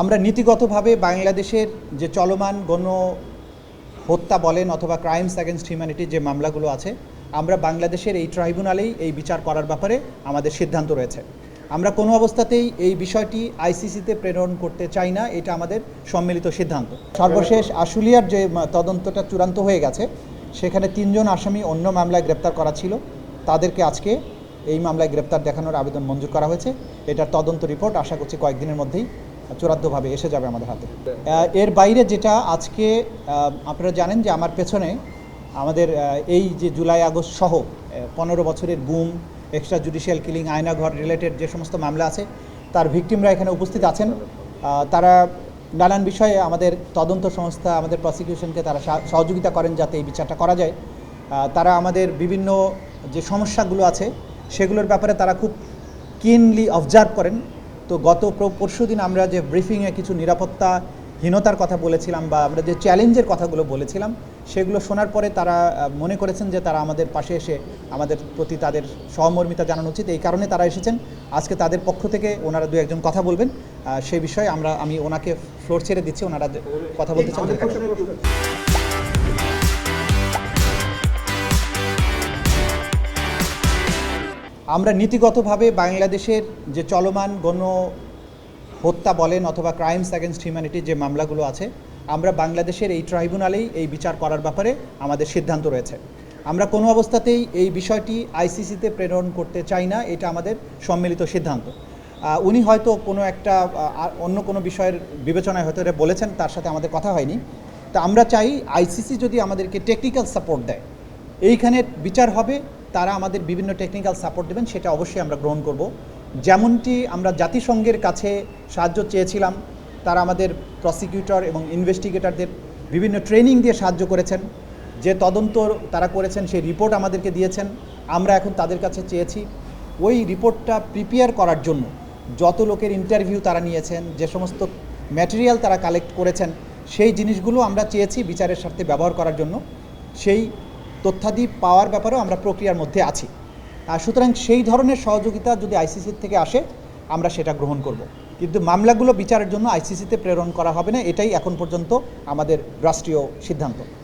আমরা নীতিগতভাবে বাংলাদেশের যে চলমান গণ হত্যা বলেন অথবা ক্রাইমস অ্যাগেনস্ট হিউম্যানিটির যে মামলাগুলো আছে, আমরা বাংলাদেশের এই ট্রাইব্যুনালেই এই বিচার করার ব্যাপারে আমাদের সিদ্ধান্ত রয়েছে। আমরা কোনো অবস্থাতেই এই বিষয়টি আইসিসিতে প্রেরণ করতে চাই না, এটা আমাদের সম্মিলিত সিদ্ধান্ত। সর্বশেষ আশুলিয়ার যে তদন্তটা চূড়ান্ত হয়ে গেছে, সেখানে তিনজন আসামি অন্য মামলায় গ্রেপ্তার করা ছিল। তাদেরকে আজকে এই মামলায় গ্রেপ্তার দেখানোর আবেদন মঞ্জুর করা হয়েছে। এটার তদন্ত রিপোর্ট আশা করছি কয়েকদিনের মধ্যেই চূড়ান্তভাবে এসে যাবে আমাদের হাতে। এর বাইরে যেটা আজকে আপনারা জানেন যে আমার পেছনে আমাদের এই যে জুলাই আগস্ট সহ পনেরো বছরের গুম extra judicial killing Aynaghar related যে সমস্ত মামলা আছে, তার ভিকটিমরা এখানে উপস্থিত আছেন। তারা নানান বিষয়ে আমাদের তদন্ত সংস্থা, আমাদের প্রসিকিউশনকে তারা সহযোগিতা করেন যাতে এই বিচারটা করা যায়। তারা আমাদের বিভিন্ন যে সমস্যাগুলো আছে, সেগুলোর ব্যাপারে তারা খুব কিনলি অবজার্ভ করেন। তো গত পরশু দিন আমরা যে ব্রিফিংয়ে কিছু নিরাপত্তাহীনতার কথা বলেছিলাম বা আমরা যে চ্যালেঞ্জের কথাগুলো বলেছিলাম, সেগুলো শোনার পরে তারা মনে করেছেন যে তারা আমাদের পাশে এসে আমাদের প্রতি তাদের সহমর্মিতা জানানো উচিত। এই কারণে তারা এসেছেন। আজকে তাদের পক্ষ থেকে ওনারা দু একজন কথা বলবেন। সেই বিষয়ে আমরা, আমি ওনাকে ফ্লোর ছেড়ে দিচ্ছি। ওনারা কথা বলতে চান আমরা নীতিগতভাবে বাংলাদেশের যে চলমান গণ হত্যা বলেন অথবা ক্রাইমস অ্যাগেনস্ট হিউম্যানিটি যে মামলাগুলো আছে, আমরা বাংলাদেশের এই ট্রাইব্যুনালেই এই বিচার করার ব্যাপারে আমাদের সিদ্ধান্ত রয়েছে। আমরা কোনো অবস্থাতেই এই বিষয়টি আইসিসিতে প্রেরণ করতে চাই না, এটা আমাদের সম্মিলিত সিদ্ধান্ত। উনি হয়তো কোনো একটা অন্য কোনো বিষয়ের বিবেচনায় হয়তো এটা বলেছেন, তার সাথে আমাদের কথা হয়নি। তা আমরা চাই আইসিসি যদি আমাদেরকে টেকনিক্যাল সাপোর্ট দেয়, এইখানে বিচার হবে তারা আমাদের বিভিন্ন টেকনিক্যাল সাপোর্ট দেবেন, সেটা অবশ্যই আমরা গ্রহণ করব। যেমনটি আমরা জাতিসংঘের কাছে সাহায্য চেয়েছিলাম, তারা আমাদের প্রসিকিউটর এবং ইনভেস্টিগেটরদের বিভিন্ন ট্রেনিং দিয়ে সাহায্য করেছেন। যে তদন্ত তারা করেছেন, সেই রিপোর্ট আমাদেরকে দিয়েছেন। আমরা এখন তাদের কাছে চেয়েছি, ওই রিপোর্টটা প্রিপেয়ার করার জন্য যত লোকের ইন্টারভিউ তারা নিয়েছেন, যে সমস্ত ম্যাটেরিয়াল তারা কালেক্ট করেছেন, সেই জিনিসগুলো আমরা চেয়েছি বিচারের স্বার্থে ব্যবহার করার জন্য। সেই তথ্যাদি পাওয়ার ব্যাপারেও আমরা প্রক্রিয়ার মধ্যে আছি। সুতরাং সেই ধরনের সহযোগিতা যদি আইসিসির থেকে আসে, আমরা সেটা গ্রহণ করব। কিন্তু মামলাগুলো বিচারের জন্য আইসিসিতে প্রেরণ করা হবে না, এটাই এখন পর্যন্ত আমাদের রাষ্ট্রীয় সিদ্ধান্ত।